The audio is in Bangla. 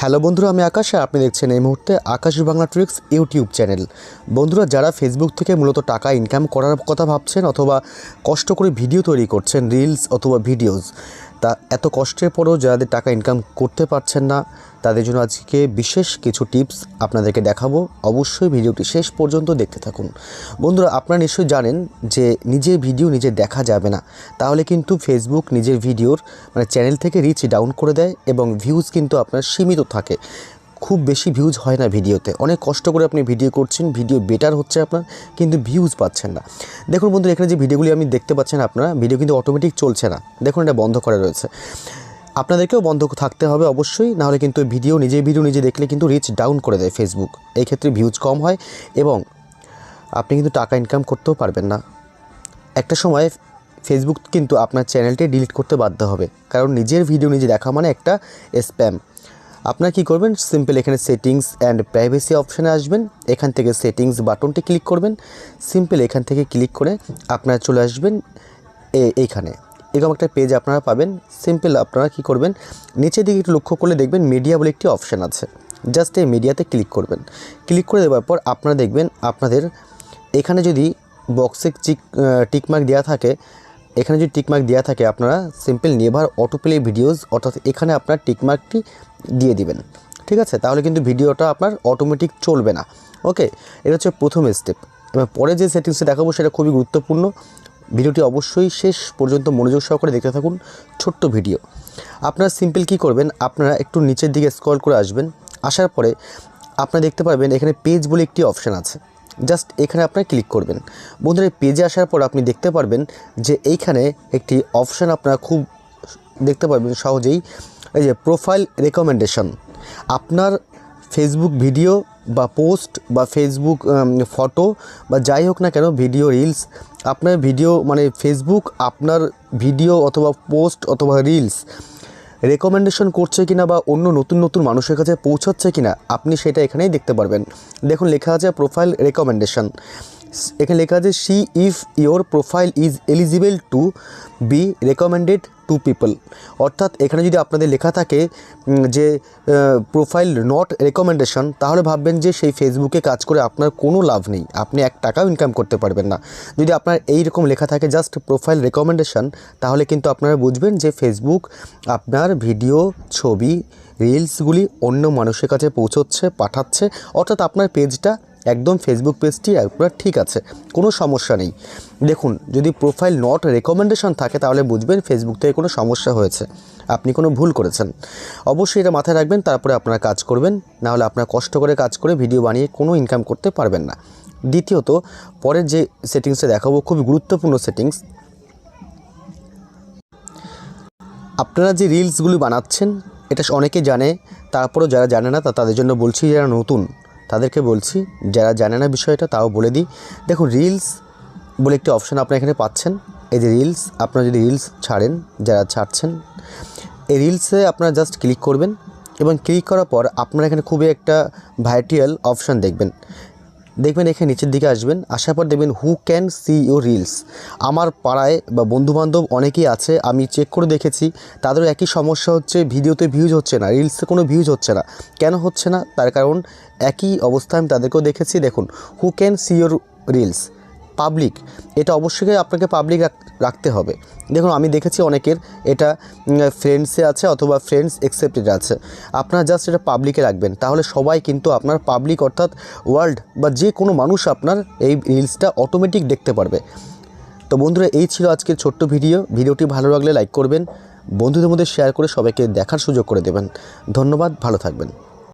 হ্যালো বন্ধুরা, আমি আকাশ আর আপনি দেখছেন এই মুহূর্তে Akash Bangla tricks YouTube channel. বন্ধুরা, যারা ফেসবুক থেকে মূলত টাকা ইনকাম করার কথা ভাবছেন অথবা কষ্ট করে ভিডিও তৈরি করছেন রিলস অথবা ভিডিওস তা এত কষ্টের পরেও যাদের টাকা ইনকাম করতে পারছেন না, তাদের জন্য আজকে বিশেষ কিছু টিপস আপনাদেরকে দেখাবো। অবশ্যই ভিডিওটি শেষ পর্যন্ত দেখতে থাকুন। বন্ধুরা, আপনারা নিশ্চয়ই জানেন যে নিজের ভিডিও নিজে দেখা যাবে না। তাহলে কিন্তু ফেসবুক নিজের ভিডিওর মানে চ্যানেল থেকে রিচ ডাউন করে দেয় এবং ভিউজ কিন্তু আপনার সীমিত থাকে। খুব বেশি ভিউজ হয় না ভিডিওতে। অনেক কষ্ট করে আপনি ভিডিও করছেন ভিডিও বেটার হচ্ছে আপনার, কিন্তু ভিউজ পাচ্ছেন না। দেখুন বন্ধুরা, এখানে যে ভিডিওগুলি আমি দেখতে পাচ্ছেন আপনারা ভিডিও কিন্তু অটোমেটিক চলছে না। দেখুন এটা বন্ধ করা রয়েছে। আপনাদেরকেও বন্ধ থাকতে হবে অবশ্যই, নাহলে কিন্তু ভিডিও নিজে ভিডিও নিজে দেখলে কিন্তু রিচ ডাউন করে দেয় ফেসবুক এই ক্ষেত্রে ভিউজ কম হয় এবং আপনি কিন্তু টাকা ইনকাম করতেও পারবেন না। একটা সময় ফেসবুক কিন্তু আপনার চ্যানেলটি ডিলিট করতে বাধ্য হবে। কারণ নিজের ভিডিও নিজে দেখা মানে একটা স্প্যাম আপনার কি করবেন? সিম্পল এখানে সেটিংস অ্যান্ড প্রাইভেসি অপশানে আসবেন। এখান থেকে সেটিংস বাটনটি ক্লিক করবেন। সিম্পল এখান থেকে ক্লিক করে আপনারা চলে আসবেন এইখানে। এরকম একটা পেজ আপনারা পাবেন। সিম্পল আপনারা কি করবেন? নিচের দিকে একটু লক্ষ্য করলে দেখবেন মিডিয়া বলে একটি অপশান আছে। জাস্ট এই মিডিয়াতে ক্লিক করবেন। ক্লিক করে দেওয়ার পর আপনারা দেখবেন আপনাদের এখানে যদি বক্সে চিক টিকমার্ক দেওয়া থাকে এখানে যদি টিকমার্ক দেওয়া থাকে, আপনারা simple never auto play videos অর্থাৎ এখানে আপনার টিকমার্কটি দিয়ে দিবেন। ঠিক আছে? তাহলে কিন্তু ভিডিওটা আপনার অটোমেটিক চলবে না। ওকে এটা হচ্ছে প্রথম স্টেপ এবার পরে যে সেটিংসে দেখাবো, সেটা খুবই গুরুত্বপূর্ণ। ভিডিওটি অবশ্যই শেষ পর্যন্ত মনোযোগ সহকারে দেখতে থাকুন। ছোট্ট ভিডিও আপনারা সিম্পল কি করবেন? আপনারা একটু নিচের দিকে স্ক্রল করে আসবেন। আসার পরে আপনারা দেখতে পারবেন, এখানে পেজ বলে একটি অপশান আছে। জাস্ট এখানে আপনারা ক্লিক করবেন। বন্ধুরা পেজে আসার পর আপনি দেখতে পারবেন যে এইখানে একটি অপশান আপনারা খুব দেখতে পারবেন সহজেই। এই যে প্রোফাইল রেকমেন্ডেশন আপনার ফেসবুক ভিডিও বা পোস্ট বা ফেসবুক ফটো বা যাই হোক না কেন ভিডিও রিলস আপনার ভিডিও মানে ফেসবুক আপনার ভিডিও অথবা পোস্ট অথবা রিলস রেকমেন্ডেশন করছে কিনা বা অন্য নতুন নতুন মানুষের কাছে পৌঁছাচ্ছে কিনা, আপনি সেটা এখানেই দেখতে পারবেন। দেখুন, লেখা আছে প্রোফাইল রেকমেন্ডেশন এখানে লেখা আছে see if your profile is eligible to be recommended to people অর্থাৎ এখানে যদি আপনাদের লেখা থাকে যে প্রোফাইল নট রেকমেন্ডেশন তাহলে ভাববেন যে সেই ফেসবুকে কাজ করে আপনার কোনো লাভ নেই। আপনি এক টাকাও ইনকাম করতে পারবেন না। যদি আপনার এই রকম লেখা থাকে জাস্ট প্রোফাইল রেকমেন্ডেশন তাহলে কিন্তু আপনারা বুঝবেন যে ফেসবুক আপনার ভিডিও ছবি রিলসগুলি অন্য মানুষের কাছে পৌঁছচ্ছে, পাঠাচ্ছে। অর্থাৎ আপনার পেজটা একদম ফেসবুক পেজটি আপনার ঠিক আছে, কোনো সমস্যা নেই। দেখুন, যদি প্রোফাইল নট রেকমেন্ডেশন থাকে, তাহলে বুঝবেন ফেসবুক থেকে কোনো সমস্যা হয়েছে। আপনি কোনো ভুল করেছেন। অবশ্যই এটা মাথায় রাখবেন, তারপরে আপনারা কাজ করবেন। নাহলে আপনার কষ্ট করে কাজ করে ভিডিও বানিয়ে কোনো ইনকাম করতে পারবেন না। দ্বিতীয়ত, পরের যে সেটিংসে দেখাবো, খুবই গুরুত্বপূর্ণ সেটিংস আপনারা যে রিলসগুলি বানাচ্ছেন, এটা অনেকে জানে, তারপরেও যারা জানে না, তা তাদের জন্য বলছি যারা নতুন। তাদেরকে বলছি, যারা জানে না বিষয়টা তাও বলে দিই। দেখুন রিলস বলে একটি অপশান আপনারা এখানে পাচ্ছেন। এই যে রিলস আপনারা যদি রিলস ছাড়েন, যারা ছাড়ছেন, এই রিলসে আপনারা জাস্ট ক্লিক করবেন এবং ক্লিক করার পর আপনারা এখানে খুবই একটা ভাইটিয়াল অপশান দেখবেন। দেখবেন এখানে নিচের দিকে আসবেন, আসার পর দেখবেন who can see your reels আমার পাড়ায় বা বন্ধুবান্ধব অনেকেই আছে, আমি চেক করে দেখেছি তাদের একই সমস্যা হচ্ছে, ভিডিওতে ভিউজ হচ্ছে না রিলসে কোনো ভিউজ হচ্ছে না। কেন হচ্ছে না? তার কারণ একই অবস্থা আমি তাদেরকেও দেখেছি। দেখুন who can see your reels public এটা অবশ্যই আপনাকে পাবলিক রাখতে হবে। দেখুন, আমি দেখেছি অনেকের এটা ফ্রেন্ডসে আছে অথবা ফ্রেন্ডস অ্যাকসেপ্টেড আছে। আপনার জাস্ট এটা পাবলিকে রাখবেন। তাহলে সবাই কিন্তু আপনার পাবলিক অর্থাৎ ওয়ার্ল্ড বা যে কোনো মানুষ আপনার এই রিলসটা অটোমেটিক দেখতে পারবে। তো বন্ধুরা, এই ছিল আজকের ছোট্ট ভিডিও ভিডিওটি ভালো লাগলে লাইক করবেন। বন্ধুদের মধ্যে শেয়ার করে সবাইকে দেখার সুযোগ করে দেবেন। ধন্যবাদ, ভালো থাকবেন।